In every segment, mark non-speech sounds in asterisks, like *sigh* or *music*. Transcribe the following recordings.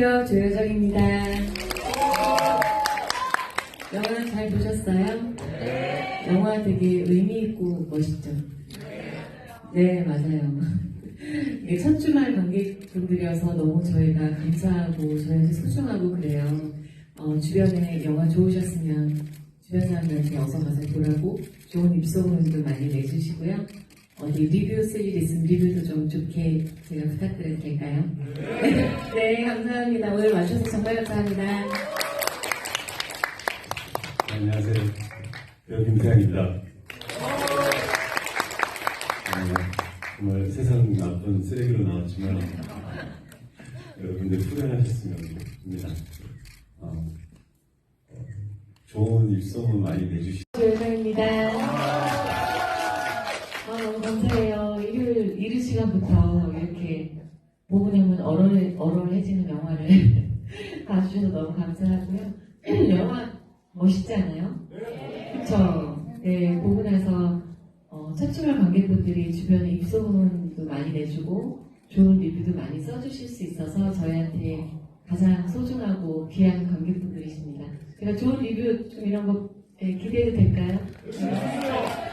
안녕하세요. 조효정입니다. 영화 잘 보셨어요? 영화 되게 의미있고 멋있죠? 네, 맞아요. 이게 첫 주말 관객분들이어서 너무 저희가 감사하고 저희한테 소중하고 그래요. 어, 주변에 영화 좋으셨으면 주변 사람들한테 어서 가서 보라고 좋은 입소문도 많이 내주시고요. 어디 리뷰 쓸 일 있으면 리뷰도 좀 좋게 제가 부탁드려도 될까요? *laughs* 네, 감사합니다. 오늘 와주셔서 정말 감사합니다. 안녕하세요. 배우 김태양입니다. 어, 정말 세상 나쁜 쓰레기로 나왔지만 여러분들 후련하셨으면 합니다. 어, 어, 좋은 입소문 많이 내주시. 조효정입니다. 이른 시간부터 이렇게 보고나면 얼얼, 얼얼해지는 영화를 *laughs* 봐주셔서 너무 감사하고요. *clears throat* 영화 멋있지 않아요? 그쵸? 네, 나서 어, 첫 주말 관객분들이 주변에 입소문도 많이 내주고 좋은 리뷰도 많이 써주실 수 있어서 저희한테 가장 소중하고 귀한 관객분들이십니다. 제가 좋은 리뷰 좀 이런 거 네, 기대해도 될까요?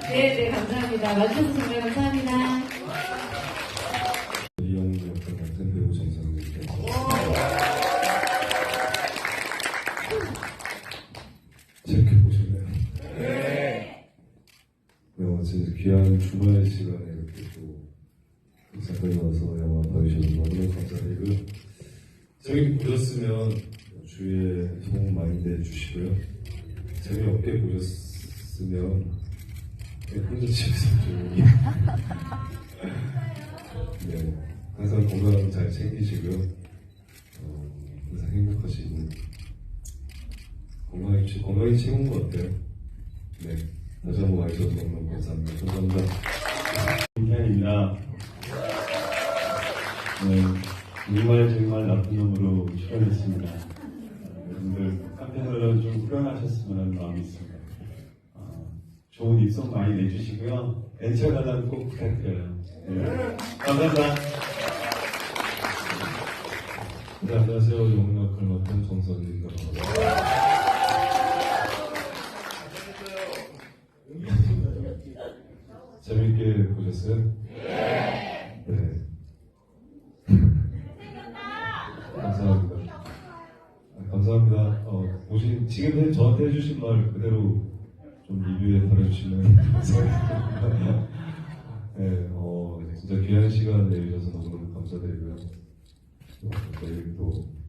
네, 네, 감사합니다. 와주셔서 정말 감사합니다. 어제 귀한 주말 시간에 이렇게 또 잠깐 와서 영화 봐주셔서 너무 감사드리고요. 재밌게 보셨으면 주위에 소문 많이 내주시고요. 재미없게 보셨으면 그냥 혼자 집에서 조용히 *laughs* 네, 항상 건강 잘 챙기시고요. 어, 항상 행복하시고 건강이 최- 건강이 최고인 것 같아요. 네, 한번 와주셔서 너무 감사합니다. 감사합니다. 김태현입니다. 네, 정말 정말 나쁜 놈으로 출연했습니다. 어, 여러분들 한편으로는 좀 후련하셨으면 하는 마음이 있습니다. 어, 좋은 입성 많이 내주시고요. 엔처 관람 꼭 부탁드려요. 네. 감사합니다. 네, 안녕하세요. 영문학을 맡은 정선입니다. 재밌게 보셨어요? 네. 감사합니다. 아, 감사합니다. 어, 오신, 지금 해- 저한테 해주신 말 그대로 좀 리뷰에 달아주시면 *laughs* 감사하겠습니다. 네, 어, 진짜 귀한 시간 내주셔서 너무너무 감사드리고요. 또 내일 또